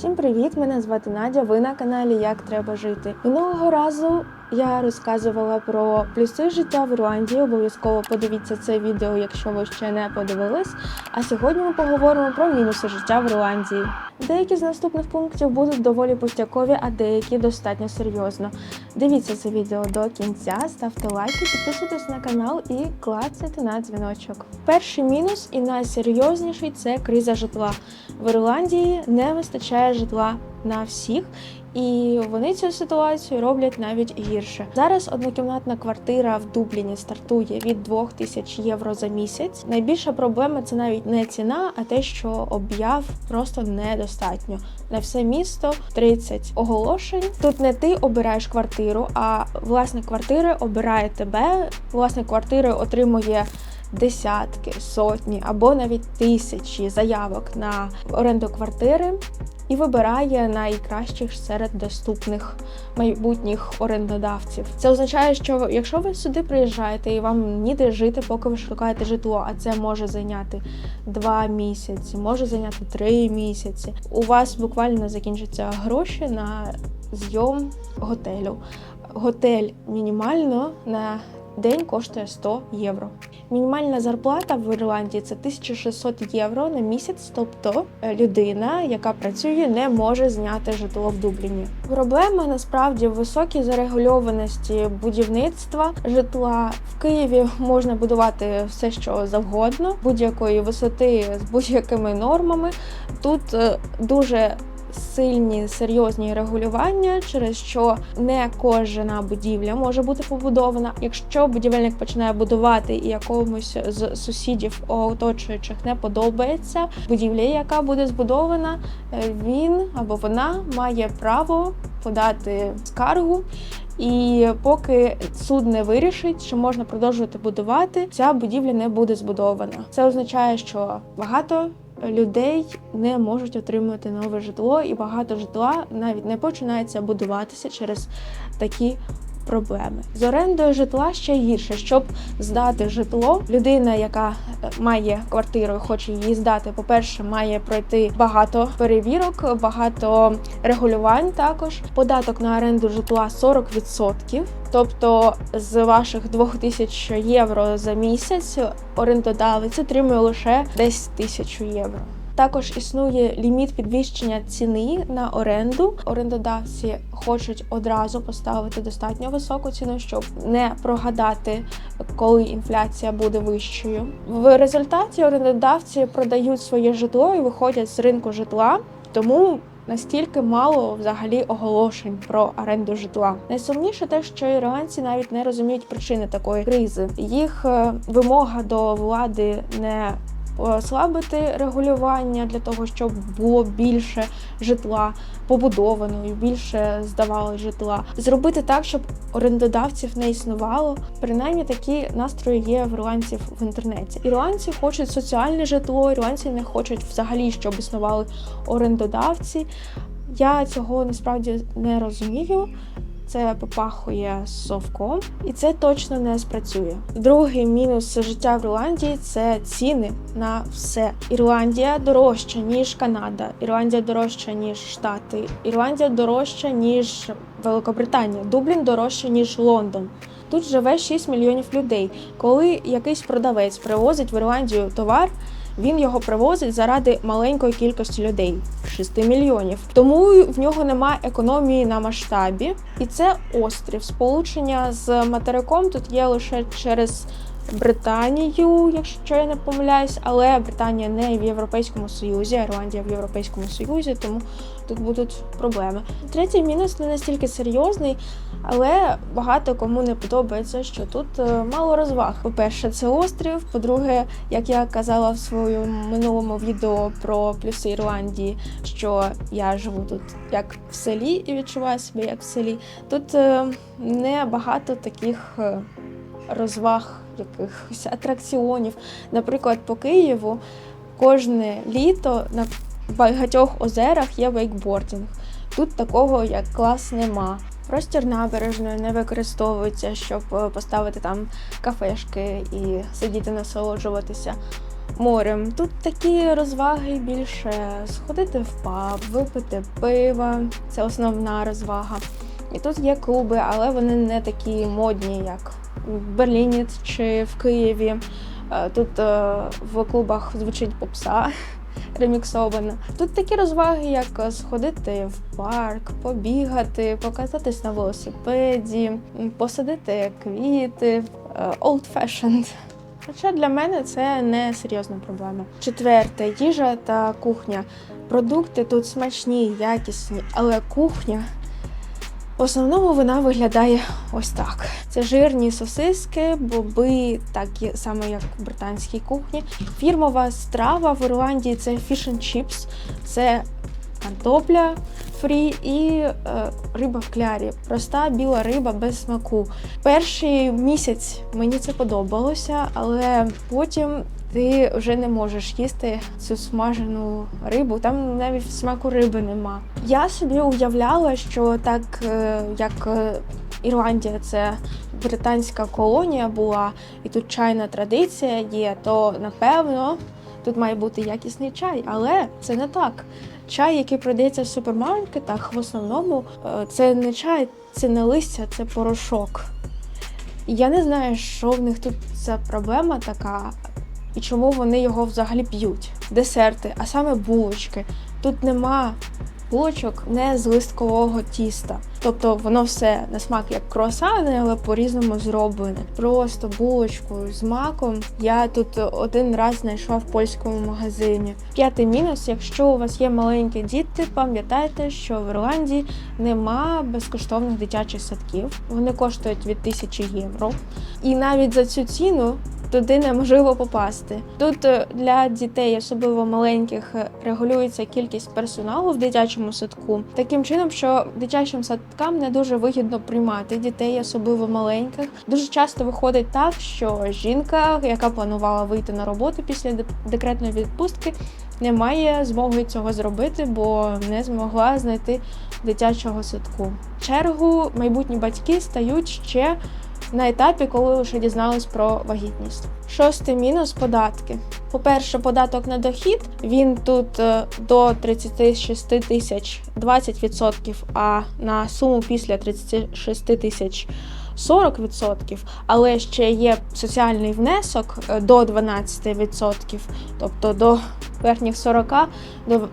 Всім привіт! Мене звати Надя. Ви на каналі Як треба жити. Минулого разу я розказувала про плюси життя в Ірландії. Обов'язково подивіться це відео, якщо ви ще не подивились. А сьогодні ми поговоримо про мінуси життя в Ірландії. Деякі з наступних пунктів будуть доволі пустякові, а деякі достатньо серйозно. Дивіться це відео до кінця, ставте лайки, підписуйтесь на канал і клацайте на дзвіночок. Перший мінус і найсерйозніший це криза житла. В Ірландії не вистачає житла на всіх, і вони цю ситуацію роблять навіть гірше. Зараз однокімнатна квартира в Дубліні стартує від 2000 євро за місяць. Найбільша проблема це навіть не ціна, а те, що об'яв просто недостатньо. На все місто 30 оголошень. Тут не ти обираєш квартиру, а власник квартири обирає тебе. Власник квартири отримує десятки, сотні або навіть тисячі заявок на оренду квартири і вибирає найкращих серед доступних майбутніх орендодавців. Це означає, що якщо ви сюди приїжджаєте і вам ніде жити, поки ви шукаєте житло, а це може зайняти два місяці, може зайняти три місяці. У вас буквально закінчаться гроші на зйом готелю. Готель мінімально на день коштує 100 євро. Мінімальна зарплата в Ірландії це 1600 євро на місяць. Тобто е, людина, яка працює, не може зняти житло в Дубліні. Проблема насправді в високій зарегульованості будівництва житла в Києві можна будувати все, що завгодно, будь-якої висоти з будь-якими нормами. Тут е, дуже Сильні серйозні регулювання, через що не кожна будівля може бути побудована. Якщо будівельник починає будувати і якомусь з сусідів оточуючих не подобається будівля, яка буде збудована, е, він або вона має право подати скаргу. І поки суд не вирішить, що можна продовжувати будувати, ця будівля не буде збудована. Це означає, що багато людей не можуть отримати нове житло, і багато житла навіть не починається будуватися через такі. Проблеми з орендою житла ще гірше, щоб здати житло. Людина, яка е, має квартиру, і хоче її здати. По перше, має пройти багато перевірок, багато регулювань. Також податок на оренду житла 40%. Тобто з ваших 2000 євро за місяць орендодавець отримує лише десь 1000 євро. Також існує ліміт підвищення ціни на оренду. Орендодавці хочуть одразу поставити достатньо високу ціну, щоб не прогадати, коли інфляція буде вищою. В результаті орендодавці продають своє житло і виходять з ринку житла, тому. Настільки мало взагалі оголошень про оренду житла. Найсумніше те, що ірландці навіть не розуміють причини такої кризи. Їх е, вимога до влади не ослабити регулювання для того, щоб було більше житла побудовано і більше здавали житла. Зробити так, щоб орендодавців не існувало. Принаймні такі настрої є в ірландців в інтернеті. Ірландці хочуть соціальне житло, ірландці не хочуть взагалі, щоб існували орендодавці. Я цього насправді не розумію це попахує совком, і це точно не спрацює. Другий мінус життя в Ірландії це ціни на все. Ірландія дорожча ніж Канада, Ірландія дорожча ніж Штати, Ірландія дорожча ніж Великобританія, Дублін дорожче ніж Лондон. Тут живе 6 мільйонів людей. Коли якийсь продавець привозить в Ірландію товар. Він його привозить заради маленької кількості людей 6 мільйонів. Тому в нього немає економії на масштабі, і це острів. Сполучення з материком тут є лише через Британію, якщо я не помиляюсь, але Британія не в Європейському Союзі, Ірландія в Європейському Союзі, тому тут будуть проблеми. Третій мінус не настільки серйозний, але багато кому не подобається, що тут е, мало розваг. По-перше, це острів. По-друге, як я казала в своєму минулому відео про плюси Ірландії, що я живу тут як в селі і відчуваю себе як в селі. Тут е, не багато таких е, розваг якихось атракціонів. Наприклад, по Києву кожне літо на багатьох озерах є вейкбордінг. Тут такого як клас нема. Простір набережної не використовується, щоб е, поставити там кафешки і сидіти насолоджуватися морем. Тут такі розваги більше сходити в паб, випити пива. Це основна розвага. І тут є клуби, але вони не такі модні, як в Берліні чи в Києві. Е, Тут е, в клубах звучить попса реміксована. Тут такі розваги, як сходити в парк, побігати, покататись на велосипеді, посадити квіти, е, old fashioned. Хоча для мене це не серйозна проблема. Четверте їжа та кухня. Продукти тут смачні, якісні, але кухня в основному вона виглядає ось так: це жирні сосиски, боби, так само як в британській кухні. Фірмова страва в Ірландії це and chips, це картопля фрі і е, риба в клярі. Проста біла риба без смаку. Перший місяць мені це подобалося, але потім. Ти вже не можеш їсти цю смажену рибу, там навіть смаку риби нема. Я собі уявляла, що так е, як е, Ірландія це британська колонія була, і тут чайна традиція є, то напевно тут має бути якісний чай, але це не так. Чай, який продається в супермаркетах, в основному е, це не чай, це не листя, це порошок. Я не знаю, що в них тут за проблема така, і чому вони його взагалі п'ють. Десерти, а саме булочки. Тут нема булочок не з листкового тіста. Тобто воно все на смак як круасани, але по-різному зроблене. Просто булочку з маком я тут один раз знайшла в польському магазині. П'ятий мінус, якщо у вас є маленькі діти, пам'ятайте, що в Ірландії нема безкоштовних дитячих садків. Вони коштують від 1000 євро. І навіть за цю ціну туди неможливо попасти. Тут е, для дітей, особливо маленьких, е, регулюється кількість персоналу в дитячому садку. Таким чином, що дитячим садкам не дуже вигідно приймати дітей, особливо маленьких. Дуже часто виходить так, що жінка, яка планувала вийти на роботу після декретної відпустки, не має змоги цього зробити, бо не змогла знайти дитячого садку. В Чергу майбутні батьки стають ще на етапі, коли лише дізнались про вагітність. Шостий мінус податки. По-перше, податок на дохід він тут е, до 36 тисяч 20%, а на суму після 36 тисяч 40%, але ще є соціальний внесок е, до 12%, тобто до верхніх 40,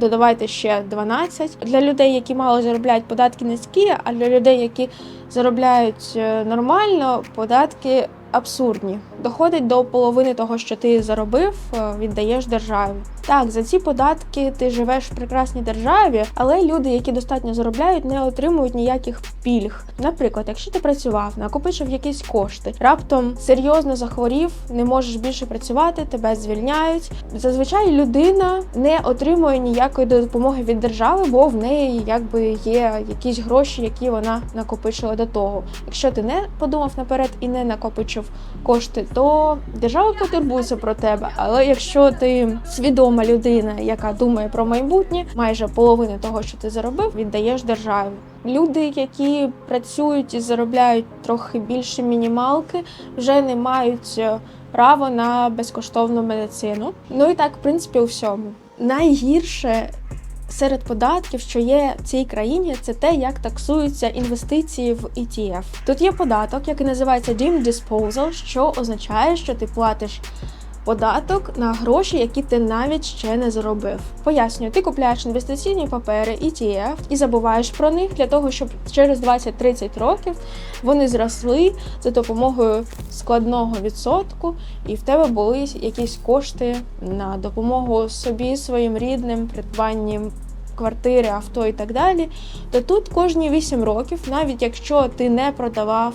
додавайте ще 12. Для людей, які мало заробляють, податки низькі, а для людей, які заробляють е, нормально, податки абсурдні. Доходить до половини того, що ти заробив, е, віддаєш державі. Так, за ці податки ти живеш в прекрасній державі, але люди, які достатньо заробляють, не отримують ніяких пільг. Наприклад, якщо ти працював, накопичив якісь кошти, раптом серйозно захворів, не можеш більше працювати, тебе звільняють. Зазвичай людина не отримує ніякої допомоги від держави, бо в неї якби є якісь гроші, які вона накопичила до того. Якщо ти не подумав наперед і не накопичив кошти, то держава потурбується про тебе. Але якщо ти свідома людина, яка думає про майбутнє, майже половину того, що ти заробив, віддаєш державі. Люди, які працюють і заробляють трохи більше мінімалки, вже не мають е, право на безкоштовну медицину. Ну і так, в принципі, у всьому. Найгірше серед податків, що є в цій країні, це те, як таксуються інвестиції в ETF. Тут є податок, який називається Dim Disposal, що означає, що ти платиш податок на гроші, які ти навіть ще не заробив. Пояснюю, ти купляєш інвестиційні папери ETF і забуваєш про них для того, щоб через 20-30 років вони зросли за допомогою складного відсотку, і в тебе були якісь кошти на допомогу собі, своїм рідним, придбанні квартири, авто і так далі. То тут кожні 8 років, навіть якщо ти не продавав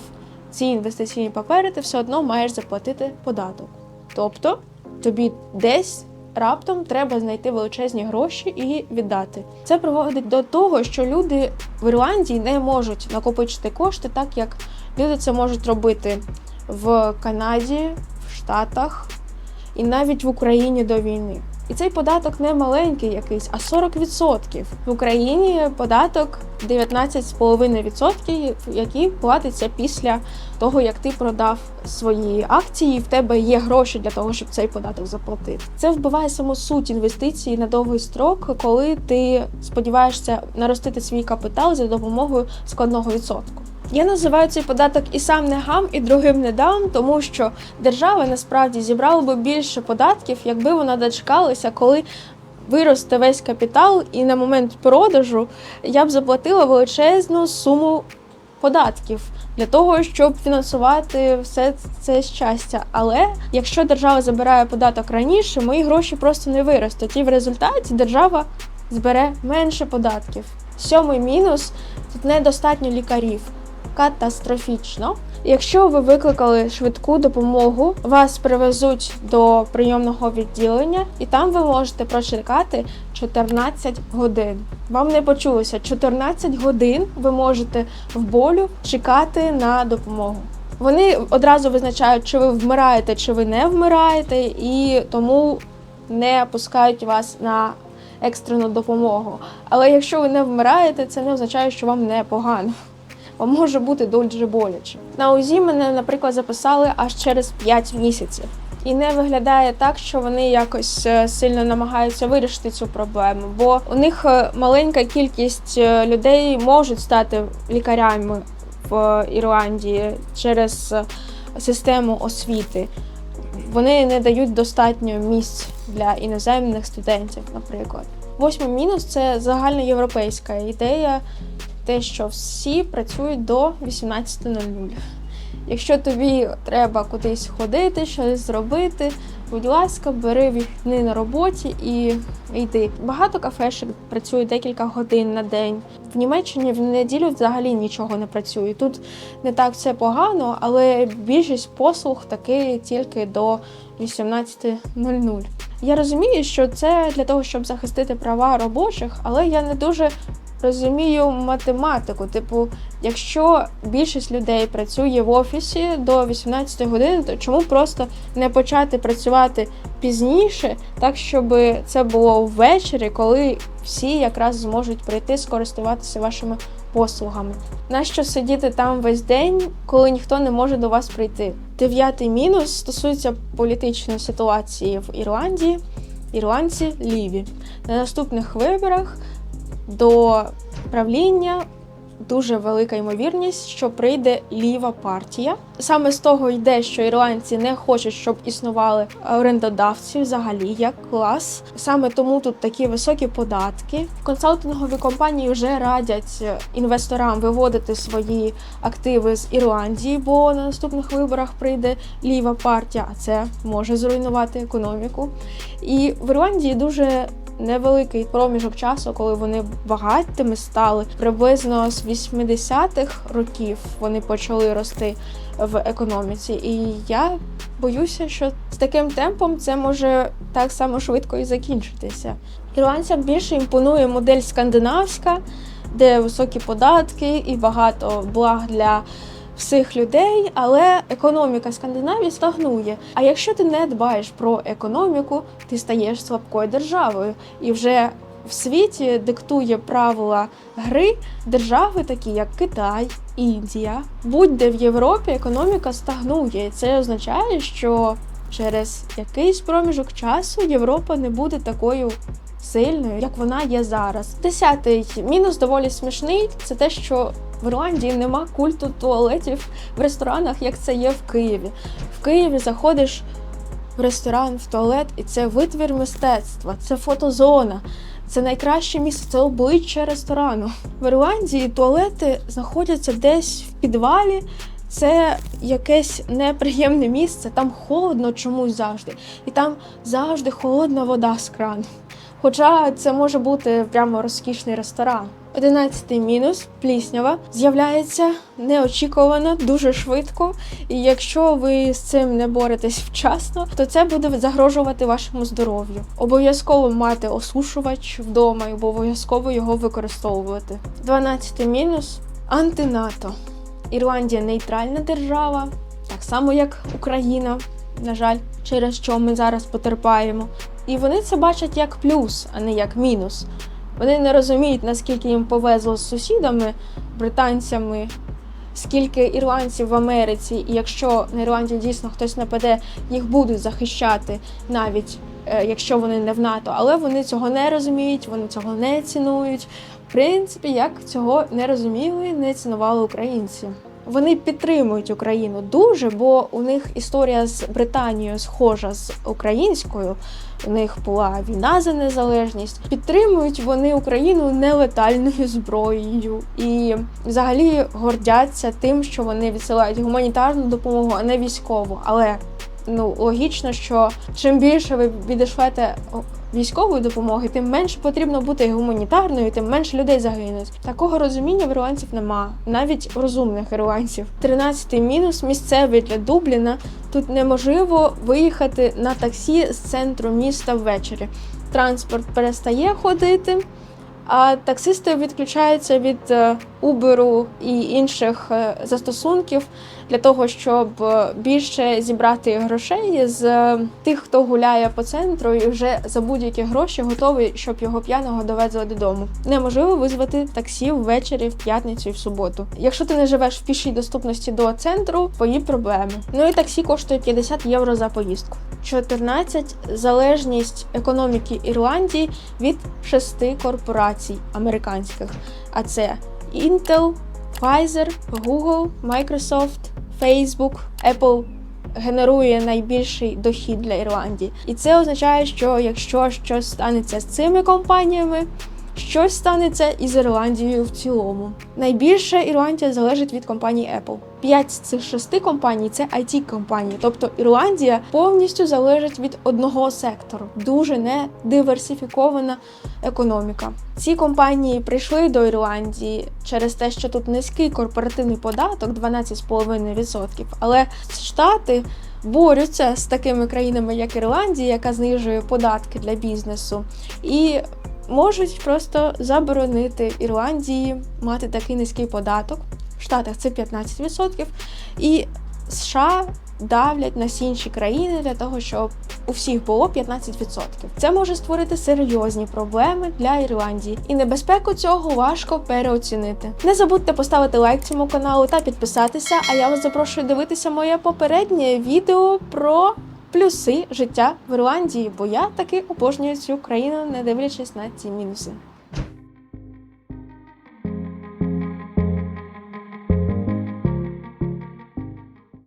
ці інвестиційні папери, ти все одно маєш заплатити податок. Тобто тобі десь раптом треба знайти величезні гроші і віддати. Це приводить до того, що люди в Ірландії не можуть накопичити кошти, так як люди це можуть робити в Канаді, в Штатах і навіть в Україні до війни. І цей податок не маленький якийсь, а 40%. В Україні податок 19,5%, який платиться після того, як ти продав свої акції, і в тебе є гроші для того, щоб цей податок заплатити. Це вбиває саму суть інвестицій на довгий строк, коли ти сподіваєшся наростити свій капітал за допомогою складного відсотку. Я називаю цей податок і сам не гам, і другим не дам, тому що держава насправді зібрала би більше податків, якби вона дочекалася, коли виросте весь капітал, і на момент продажу я б заплатила величезну суму податків для того, щоб фінансувати все це щастя. Але якщо держава забирає податок раніше, мої гроші просто не виростуть. І в результаті держава збере менше податків. Сьомий мінус тут недостатньо лікарів. Катастрофічно. Якщо ви викликали швидку допомогу, вас привезуть до прийомного відділення, і там ви можете прочекати 14 годин. Вам не почулося 14 годин ви можете в болю чекати на допомогу. Вони одразу визначають, чи ви вмираєте, чи ви не вмираєте, і тому не пускають вас на екстрену допомогу. Але якщо ви не вмираєте, це не означає, що вам не погано. Може бути дуже боляче. На УЗІ мене, наприклад, записали аж через 5 місяців. І не виглядає так, що вони якось е, сильно намагаються вирішити цю проблему, бо у них е, маленька кількість е, людей можуть стати лікарями в Ірландії через систему освіти. Вони не дають достатньо місць для іноземних студентів, наприклад. Восьмий мінус це загальноєвропейська ідея, те, що всі працюють до 18.00. Якщо тобі треба кудись ходити, щось зробити, будь ласка, бери вихідний на роботі і йди. Багато кафешок працюють декілька годин на день. В Німеччині в неділю взагалі нічого не працює. Тут не так все погано, але більшість послуг таки тільки до 18.00. Я розумію, що це для того, щоб захистити права робочих, але я не дуже розумію математику. Типу, якщо більшість людей працює в офісі до 18 години, то чому просто не почати працювати пізніше, так щоб це було ввечері, коли всі якраз зможуть прийти скористуватися вашими послугами? Нащо сидіти там весь день, коли ніхто не може до вас прийти? Дев'ятий мінус стосується політичної ситуації в Ірландії. Ірландці ліві на наступних виборах до правління дуже велика ймовірність, що прийде ліва партія. Саме з того йде, що ірландці не хочуть, щоб існували орендодавці взагалі як клас. Саме тому тут такі високі податки. Консалтингові компанії вже радять інвесторам виводити свої активи з Ірландії, бо на наступних виборах прийде ліва партія, а це може зруйнувати економіку. І в Ірландії дуже невеликий проміжок часу, коли вони багатими стали. Приблизно з 80-х років вони почали рости в економіці. І я боюся, що з таким темпом це може так само швидко і закінчитися. Ірландцям більше імпонує модель скандинавська, де високі податки і багато благ для всіх людей, але економіка Скандинавії стагнує. А якщо ти не дбаєш про економіку, ти стаєш слабкою державою і вже. В світі диктує правила гри держави, такі як Китай, Індія. Будь-де в Європі економіка стагнує. Це означає, що через якийсь проміжок часу Європа не буде такою сильною, як вона є зараз. Десятий мінус доволі смішний. Це те, що в Ірландії нема культу туалетів в ресторанах, як це є в Києві. В Києві заходиш в ресторан, в туалет, і це витвір мистецтва, це фотозона. Це найкраще місце, це обличчя ресторану. В Ірландії туалети знаходяться десь в підвалі. Це якесь неприємне місце, там холодно чомусь завжди, і там завжди холодна вода з крану. Хоча це може бути прямо розкішний ресторан. Одинадцятий мінус пліснява з'являється неочікувано, дуже швидко. І якщо ви з цим не боретесь вчасно, то це буде загрожувати вашому здоров'ю. Обов'язково мати осушувач вдома і обов'язково його використовувати. Дванадцятий мінус антинато. Ірландія нейтральна держава, так само як Україна, на жаль, через що ми зараз потерпаємо. І вони це бачать як плюс, а не як мінус. Вони не розуміють, наскільки їм повезло з сусідами, британцями, скільки ірландців в Америці, і якщо на Ірландію дійсно хтось нападе, їх будуть захищати навіть е, якщо вони не в НАТО, але вони цього не розуміють, вони цього не цінують. В принципі, як цього не розуміли, не цінували українці. Вони підтримують Україну дуже, бо у них історія з Британією схожа з українською. У них була війна за незалежність. Підтримують вони Україну нелетальною зброєю і взагалі гордяться тим, що вони відсилають гуманітарну допомогу, а не військову. Але ну логічно, що чим більше ви відійшлете військової допомоги, тим менше потрібно бути гуманітарною, тим менше людей загинуть. Такого розуміння в ірландців нема, навіть розумних ірландців. Тринадцятий мінус місцевий для Дубліна. Тут неможливо виїхати на таксі з центру міста ввечері. Транспорт перестає ходити. А таксисти відключаються від е, Uber і інших е, застосунків для того, щоб е, більше зібрати грошей з е, тих, хто гуляє по центру, і вже за будь-які гроші готовий, щоб його п'яного довезли додому. Неможливо визвати таксі ввечері в п'ятницю і в суботу. Якщо ти не живеш в пішій доступності до центру, твої проблеми. Ну і таксі коштує 50 євро за поїздку. 14. залежність економіки Ірландії від шести корпорацій американських. А це Intel, Pfizer, Google, Microsoft, Facebook, Apple генерує найбільший дохід для Ірландії. І це означає, що якщо щось станеться з цими компаніями, щось станеться і з Ірландією в цілому. Найбільше Ірландія залежить від компанії Apple. П'ять з цих шести компаній це it компанії, тобто Ірландія повністю залежить від одного сектору. Дуже не диверсифікована економіка. Ці компанії прийшли до Ірландії через те, що тут низький корпоративний податок 12,5%, але штати. Борються з такими країнами, як Ірландія, яка знижує податки для бізнесу, і можуть просто заборонити Ірландії мати такий низький податок. В Штатах це 15%, і США давлять на всі інші країни для того, щоб у всіх було 15%. Це може створити серйозні проблеми для Ірландії, і небезпеку цього важко переоцінити. Не забудьте поставити лайк цьому каналу та підписатися. А я вас запрошую дивитися моє попереднє відео про плюси життя в Ірландії, бо я таки обожнюю цю країну, не дивлячись на ці мінуси.